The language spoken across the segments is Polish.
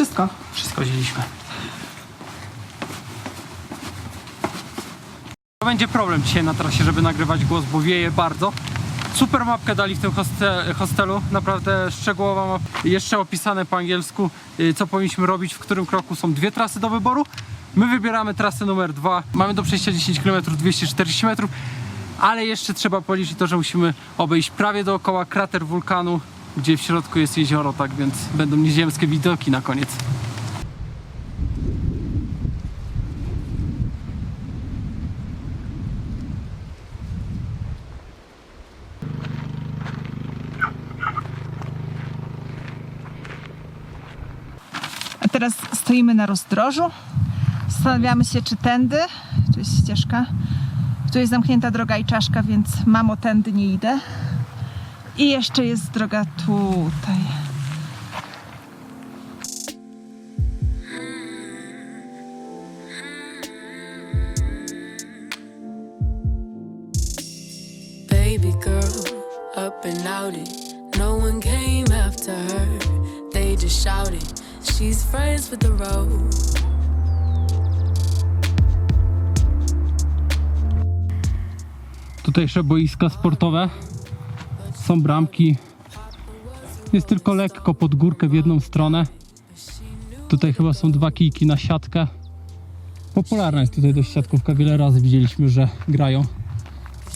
Wszystko. Wszystko wzięliśmy. To będzie problem dzisiaj na trasie, żeby nagrywać głos, bo wieje bardzo. Super mapkę dali w tym hoste- hostelu, naprawdę szczegółowa jeszcze opisane po angielsku, y, co powinniśmy robić, w którym kroku są dwie trasy do wyboru. My wybieramy trasę numer dwa, mamy do przejścia 10 km, 240 metrów, ale jeszcze trzeba policzyć to, że musimy obejść prawie dookoła krater wulkanu, gdzie w środku jest jezioro, tak więc będą nieziemskie widoki na koniec. A teraz stoimy na rozdrożu. Zastanawiamy się, czy tędy, tu jest ścieżka, tu jest zamknięta droga i czaszka, więc mamo, tędy nie idę. I jeszcze jest droga tutaj. Baby girl, up and outed. No one came after her. They just shouted, She's friends with the road. Tutejsze boiska sportowe są bramki. Jest tylko lekko pod górkę w jedną stronę. Tutaj chyba są dwa kijki na siatkę. Popularna jest tutaj dość siatkówka. Wiele razy widzieliśmy, że grają.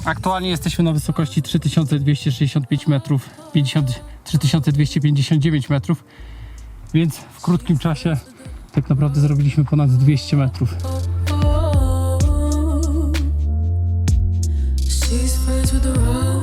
Aktualnie jesteśmy na wysokości 3265 metrów, 50, 3259 metrów, więc w krótkim czasie tak naprawdę zrobiliśmy ponad 200 metrów. She's the.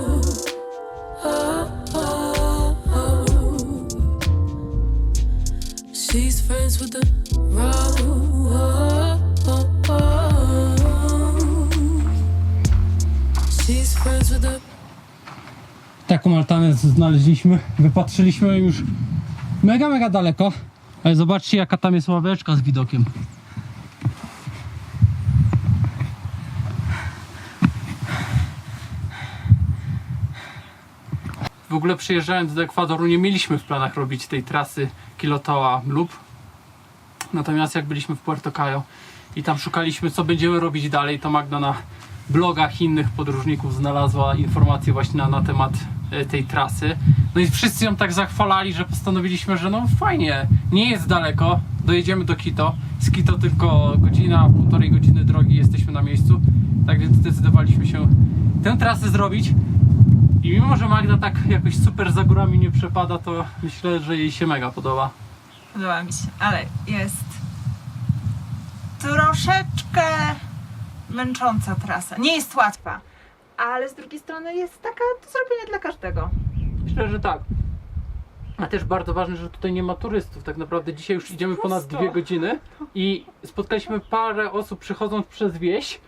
Taką altanę znaleźliśmy, wypatrzyliśmy już mega, mega daleko. Ale zobaczcie jaka tam jest ławeczka z widokiem. W ogóle przyjeżdżając do Ekwadoru nie mieliśmy w planach robić tej trasy Kilotoa lub Natomiast jak byliśmy w Puerto Cayo i tam szukaliśmy co będziemy robić dalej, to Magda na blogach innych podróżników znalazła informacje właśnie na, na temat e, tej trasy. No i wszyscy ją tak zachwalali, że postanowiliśmy, że no fajnie, nie jest daleko, dojedziemy do Quito. Z Quito tylko godzina, półtorej godziny drogi jesteśmy na miejscu. Tak więc zdecydowaliśmy się tę trasę zrobić. I mimo, że Magda tak jakoś super za górami nie przepada, to myślę, że jej się mega podoba. Podoba mi się, ale jest troszeczkę męcząca trasa. Nie jest łatwa, ale z drugiej strony jest taka do zrobienia dla każdego. Myślę, że tak. A też bardzo ważne, że tutaj nie ma turystów. Tak naprawdę dzisiaj już idziemy ponad dwie godziny i spotkaliśmy parę osób przechodząc przez wieś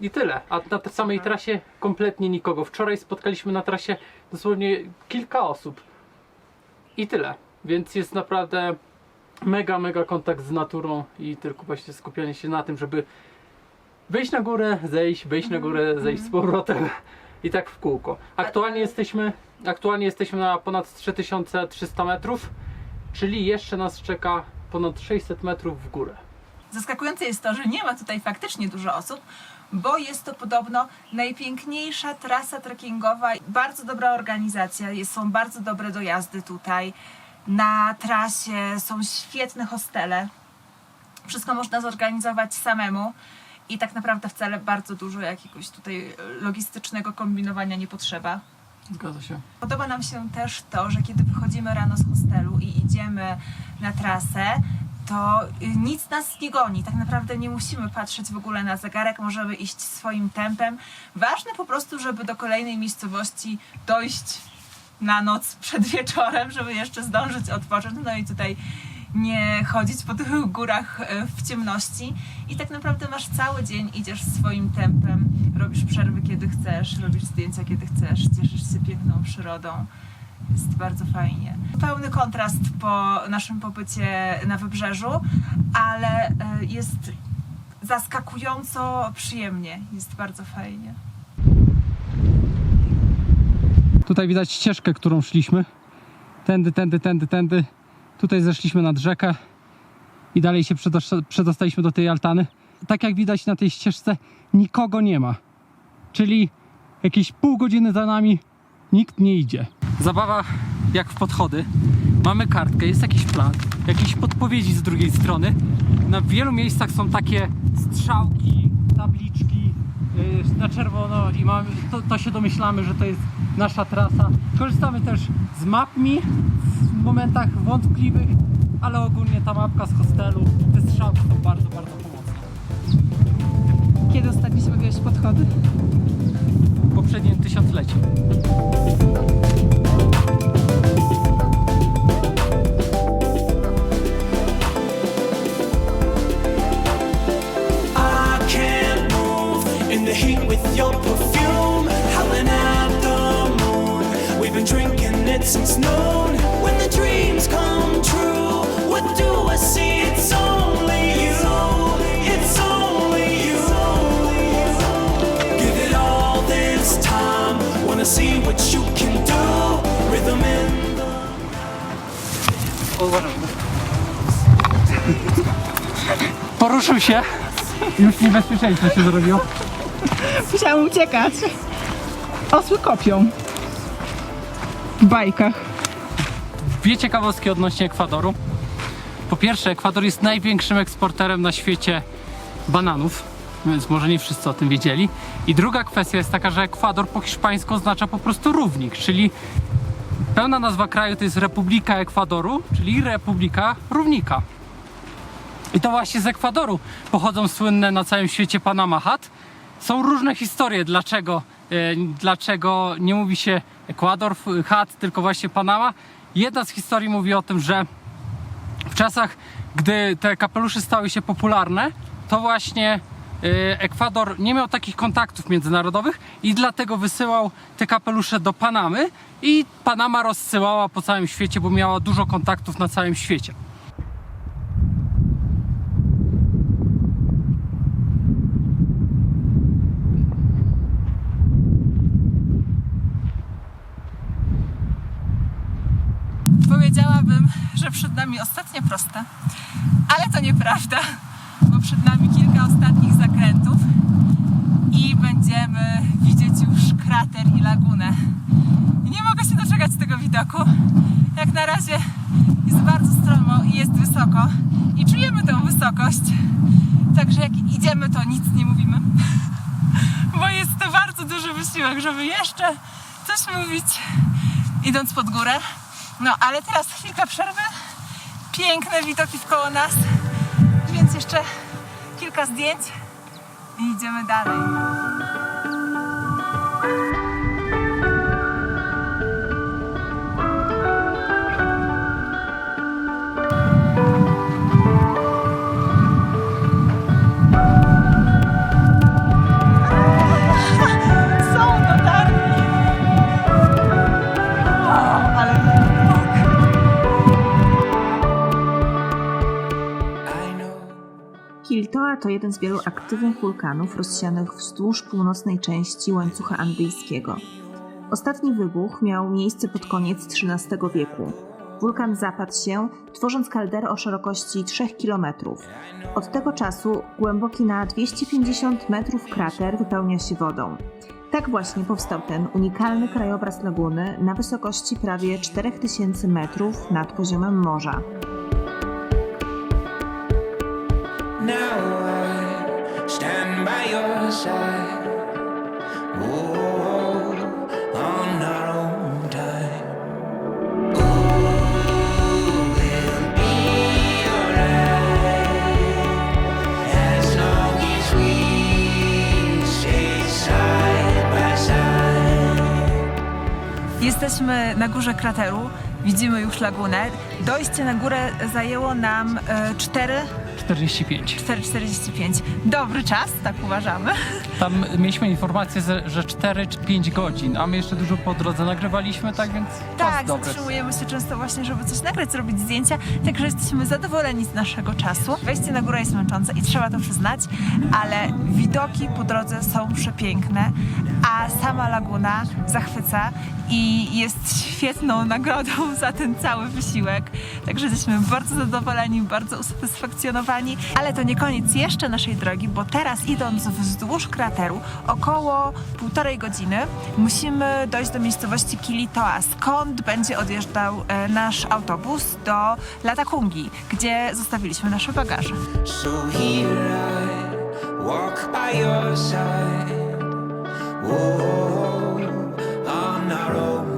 i tyle. A na tej samej trasie kompletnie nikogo. Wczoraj spotkaliśmy na trasie dosłownie kilka osób i tyle. Więc jest naprawdę mega, mega kontakt z naturą i tylko właśnie skupianie się na tym, żeby wejść na górę, zejść, wejść na górę, zejść z powrotem i tak w kółko. Aktualnie jesteśmy, aktualnie jesteśmy na ponad 3300 metrów, czyli jeszcze nas czeka ponad 600 metrów w górę. Zaskakujące jest to, że nie ma tutaj faktycznie dużo osób, bo jest to podobno najpiękniejsza trasa trekkingowa. Bardzo dobra organizacja, jest, są bardzo dobre dojazdy tutaj. Na trasie są świetne hostele. Wszystko można zorganizować samemu i tak naprawdę wcale bardzo dużo jakiegoś tutaj logistycznego kombinowania nie potrzeba. Zgadza się. Podoba nam się też to, że kiedy wychodzimy rano z hostelu i idziemy na trasę, to y, nic nas nie goni. Tak naprawdę nie musimy patrzeć w ogóle na zegarek, możemy iść swoim tempem. Ważne po prostu, żeby do kolejnej miejscowości dojść na noc przed wieczorem, żeby jeszcze zdążyć odpocząć. No i tutaj nie chodzić po tych górach e, w ciemności. I tak naprawdę masz cały dzień, idziesz swoim tempem, robisz przerwy kiedy chcesz, robisz zdjęcia kiedy chcesz, cieszysz się piękną przyrodą. Jest bardzo fajnie. Pełny kontrast po naszym pobycie na wybrzeżu, ale e, jest zaskakująco przyjemnie. Jest bardzo fajnie. Tutaj widać ścieżkę, którą szliśmy. Tędy, tędy, tędy, tędy. Tutaj zeszliśmy nad rzekę i dalej się przedostaliśmy do tej altany. Tak jak widać na tej ścieżce, nikogo nie ma. Czyli jakieś pół godziny za nami nikt nie idzie. Zabawa jak w podchody. Mamy kartkę, jest jakiś plan, jakieś podpowiedzi z drugiej strony. Na wielu miejscach są takie strzałki, tabliczki na czerwono i mamy, to, to się domyślamy, że to jest nasza trasa. Korzystamy też z mapmi w momentach wątpliwych, ale ogólnie ta mapka z hostelu, te strzałki są bardzo, bardzo pomocne. Kiedy ostatnio się robiłeś podchody? W poprzednim tysiącleciu. Drinking it since noon. When the dreams come true, what do I see? It's only you. It's only you. Give it all this time. Wanna see what you can do. Rhythm in the Poruszył się. Już niebezpieczeństwo się zrobiło. Musiałam uciekać. Osły kopią. W bajkach. Dwie ciekawostki odnośnie Ekwadoru. Po pierwsze, Ekwador jest największym eksporterem na świecie bananów, więc może nie wszyscy o tym wiedzieli. I druga kwestia jest taka, że Ekwador po hiszpańsku oznacza po prostu równik, czyli pełna nazwa kraju to jest Republika Ekwadoru, czyli Republika Równika. I to właśnie z Ekwadoru pochodzą słynne na całym świecie Panama Hat. Są różne historie, dlaczego, dlaczego nie mówi się Ekwador Hat, tylko właśnie Panama. Jedna z historii mówi o tym, że w czasach, gdy te kapelusze stały się popularne, to właśnie e, Ekwador nie miał takich kontaktów międzynarodowych i dlatego wysyłał te kapelusze do Panamy i Panama rozsyłała po całym świecie, bo miała dużo kontaktów na całym świecie. Powiedziałabym, że przed nami ostatnie proste, ale to nieprawda, bo przed nami kilka ostatnich zakrętów i będziemy widzieć już krater i lagunę. Nie mogę się doczekać tego widoku. Jak na razie jest bardzo stromo i jest wysoko i czujemy tę wysokość. Także jak idziemy, to nic nie mówimy, bo jest to bardzo duży wysiłek, żeby jeszcze coś mówić idąc pod górę. No, ale teraz chwilka przerwy. Piękne widoki koło nas, więc jeszcze kilka zdjęć i idziemy dalej. Kiltoa to jeden z wielu aktywnych wulkanów rozsianych wzdłuż północnej części łańcucha andyjskiego. Ostatni wybuch miał miejsce pod koniec XIII wieku. Wulkan zapadł się, tworząc kalderę o szerokości 3 km. Od tego czasu głęboki na 250 metrów krater wypełnia się wodą. Tak właśnie powstał ten unikalny krajobraz laguny na wysokości prawie 4000 metrów nad poziomem morza. Jesteśmy na górze krateru, widzimy już lagunę. Dojście na górę zajęło nam e, 4, 45. 4,45. Dobry czas, tak uważamy. Tam mieliśmy informację, że- że 4 czy 5 godzin, a my jeszcze dużo po drodze nagrywaliśmy, tak więc czas Tak, dobry. zatrzymujemy się często właśnie, żeby coś nagrać, zrobić zdjęcia, także jesteśmy zadowoleni z naszego czasu. Wejście na górę jest męczące i trzeba to przyznać, ale widoki po drodze są przepiękne, a sama laguna zachwyca i jest świetną nagrodą za ten cały wysiłek. Także jesteśmy bardzo zadowoleni, bardzo usatysfakcjonowani. Ale to nie koniec jeszcze naszej drogi, bo teraz idąc wzdłuż krateru około półtorej godziny musimy dojść do miejscowości Kilitoa, skąd będzie odjeżdżał e, nasz autobus do Latakungi, gdzie zostawiliśmy nasze bagaże. So here I walk by your side. Whoa, on our own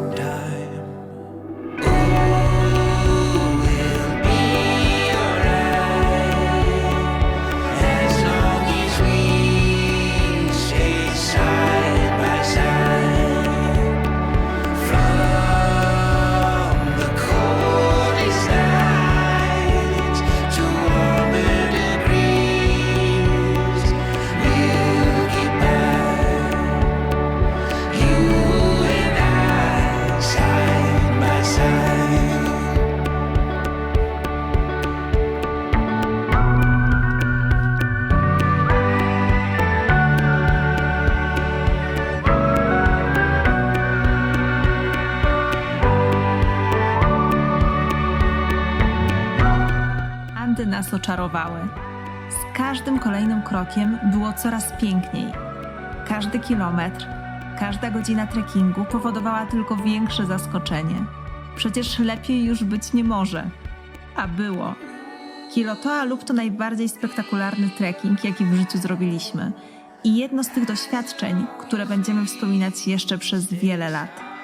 Oczarowały. Z każdym kolejnym krokiem było coraz piękniej. Każdy kilometr, każda godzina trekkingu powodowała tylko większe zaskoczenie. Przecież lepiej już być nie może. A było. Kilotoa lub to najbardziej spektakularny trekking, jaki w życiu zrobiliśmy. I jedno z tych doświadczeń, które będziemy wspominać jeszcze przez wiele lat.